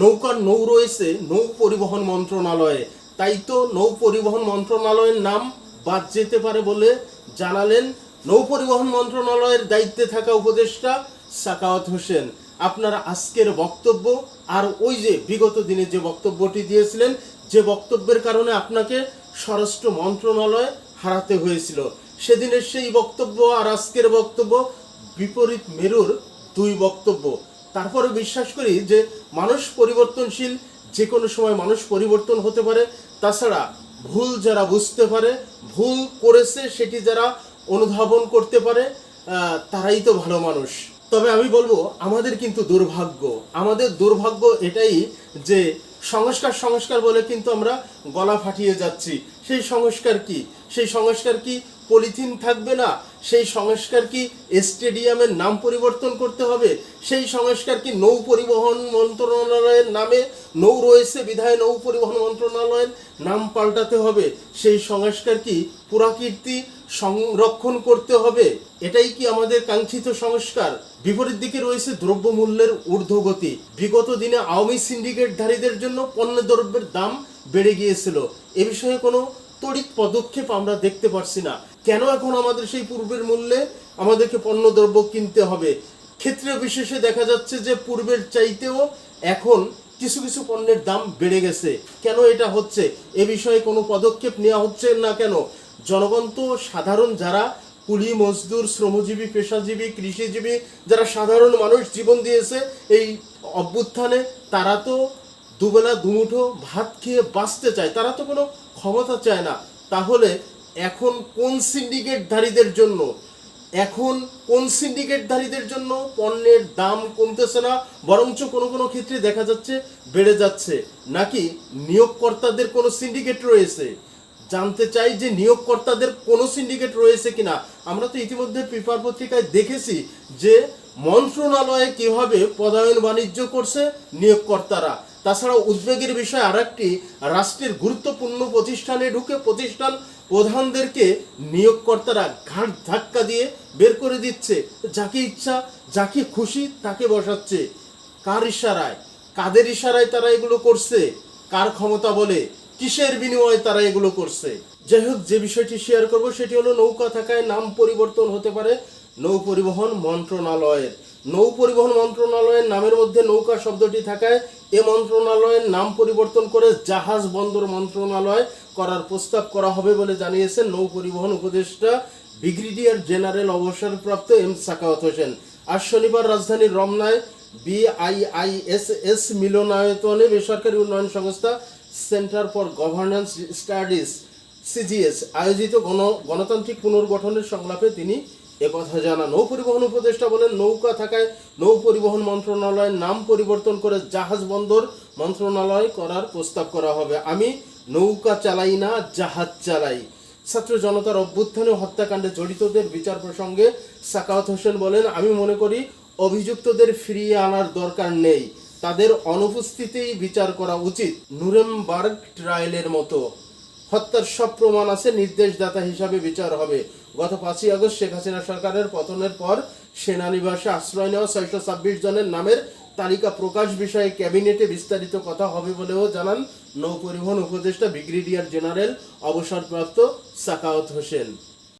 নৌকার নৌ রয়েছে, নৌ পরিবহন মন্ত্রণালয়ে। তাই তো নৌ পরিবহন মন্ত্রণালয়ের নাম বাদ যেতে পারে বলে জানালেন নৌ পরিবহন মন্ত্রণালয়ের দায়িত্বে থাকা উপদেষ্টা সাকাওয়াত হোসেন। আপনার আজকের বক্তব্য আর ওই যে বিগত দিনে যে বক্তব্যটি দিয়েছিলেন, যে বক্তব্যের কারণে আপনাকে স্বরাষ্ট্র মন্ত্রণালয় হারাতে হয়েছিল। সেদিনের সেই বক্তব্য আর আজকের বক্তব্য বিপরীত মেরুর দুই বক্তব্য। তারপরে বিশ্বাস করি যে মানুষ পরিবর্তনশীল যে কোনো সময় মানুষ পরিবর্তন হতে পারে। তাছাড়া ভুল যারা বুঝতে পারে, ভুল করেছে সেটি যারা অনুধাবন করতে পারে তারাই তো ভালো মানুষ। তবে আমি বলব, আমাদের কিন্তু দুর্ভাগ্য। আমাদের দুর্ভাগ্য এটাই যে সংস্কার সংস্কার বলে কিন্তু আমরা গলা ফাটিয়ে যাচ্ছি। সেই সংস্কার কি? সেই সংস্কার কি পলিথিন থাকবে না? সেই সংস্কার কি স্টেডিয়ামের নাম পরিবর্তন করতে হবে? সেই সংস্কার কি নৌ পরিবহন মন্ত্রণালয়ের নামে, নৌ রয়েছে, বিধায় নৌ পরিবহন মন্ত্রণালয়ের নাম পাল্টাতে হবে? সেই সংস্কার কি পুরাকীর্তি সংরক্ষণ করতে হবে? এটাই কি আমাদের কাঙ্ক্ষিত সংস্কার? বিপরীত দিকে রয়েছে দ্রব্যমূল্যের ঊর্ধ্বগতি। বিগত দিনে আওয়ামী সিন্ডিকেটধারীদের জন্য পণ্য দ্রব্যের দাম বেড়ে গিয়েছিল। এ বিষয়ে কোনো তড়িৎ পদক্ষেপ আমরা দেখতে পারছি না। কেন এখন আমাদের সেই পূর্বের মূল্যে আমাদেরকে পণ্য দ্রব্য কিনতে হবে? ক্ষেত্রে বিশেষে দেখা যাচ্ছে যে পূর্বের চাইতেও এখন কিছু কিছু পণ্যের দাম বেড়ে গেছে। কেন এটা হচ্ছে? এ বিষয়ে কোনো পদক্ষেপ নেওয়া হচ্ছে না কেন? জনগণ তো সাধারণ যারা কুলি, মজদুর, শ্রমজীবী, পেশাজীবী, কৃষিজীবী, যারা সাধারণ মানুষ জীবন দিয়েছে এই অভ্যুত্থানে, তারা তো দুবেলা দুমুঠো ভাত খেয়ে বাঁচতে চায়, তারা তো কোনো ক্ষমতা চায় না। তাহলে এখন কোন সিন্ডিকেটধারীদের জন্য? এখন কোন সিন্ডিকেটধারীদের জন্য পণ্যের দাম কমতেছে না, বরঞ্চ কোনো কোনো ক্ষেত্রে দেখা যাচ্ছে বেড়ে যাচ্ছে। নাকি নিয়োগকর্তাদের কোনো সিন্ডিকেট রয়েছে? জানতে চাই যে নিয়োগকর্তাদের কোনো সিন্ডিকেট রয়েছে কিনা। আমরা তো ইতিমধ্যে পেপার পত্রিকায় দেখেছি যে মন্ত্রণালয়ে কীভাবে পদায়ন বাণিজ্য করছে নিয়োগকর্তারা। তাছাড়া উদ্বেগের বিষয় আরেকটি, রাষ্ট্রের গুরুত্বপূর্ণ প্রতিষ্ঠানে ঢুকে প্রতিষ্ঠান প্রধানদেরকে নিয়োগকর্তারা ঘাট ধাক্কা দিয়ে বের করে দিচ্ছে। যাকে ইচ্ছা, যাকে খুশি তাকে বসাচ্ছে। কার ইশারায়? কাদের ইশারায় তারা এগুলো করছে? কার ক্ষমতা বলে? কিসের বিনিময়ে তারা এগুলো করছে? যাই হোক, যে বিষয়টি শেয়ার করব সেটি হলো নৌকা থাকায় নাম পরিবর্তন হতে পারে নৌ পরিবহন মন্ত্রণালয়ের। নৌ পরিবহন মন্ত্রণালয়ের নামের মধ্যে নৌকা শব্দটি থাকায় এ মন্ত্রণালয়ের নাম পরিবর্তন করে জাহাজ বন্দর মন্ত্রণালয় করার প্রস্তাব করা হবে বলে জানিয়েছেন নৌ পরিবহন উপদেষ্টা ব্রিগেডিয়ার জেনারেল অবসরপ্রাপ্ত এম সাকাওয়াত হোসেন। আজ শনিবার রাজধানীর রমনায় বিআইআইএসএস মিলনায়তনে বেসরকারি উন্নয়ন সংস্থা centre for governance studies, CGS, আয়োজিত গণ, গণতান্ত্রিক পুনর্গঠনের সংলাপে তিনি একথা জানা নৌ পরিবহন উপদেষ্টা বলেন, নৌকা থাকায় নৌ পরিবহন মন্ত্রণালয়ের নাম পরিবর্তন করে জাহাজ বন্দর মন্ত্রণালয় করার প্রস্তাব করা হবে। আমি নৌকা চালাই না, জাহাজ চালাই। ছাত্র জনতার অভ্যুত্থানে হত্যাকাণ্ডে জড়িতদের বিচার প্রসঙ্গে সাকাওয়াত হোসেন বলেন, আমি মনে করি অভিযুক্তদের ফিরিয়ে আনার দরকার নেই। তাদের অনুপস্থিতিতেই বিচার করা উচিত, নুরেমবার্গ ট্রায়ালের মতো। হত্যার সব প্রমাণ আছে, নির্দেশদাতা হিসাবে বিচার হবে। গত পাঁচই আগস্ট শেখ হাসিনা সরকারের পতনের পর সেনানিবাসে আশ্রয় নেওয়া ছয়শো ছাব্বিশ জনের নামের তালিকা প্রকাশ বিষয়ে ক্যাবিনেটে বিস্তারিত কথা হবে বলেও জানান নৌপরিবহন উপদেষ্টা ব্রিগেডিয়ার জেনারেল অবসরপ্রাপ্ত সাকাওয়াত হোসেন।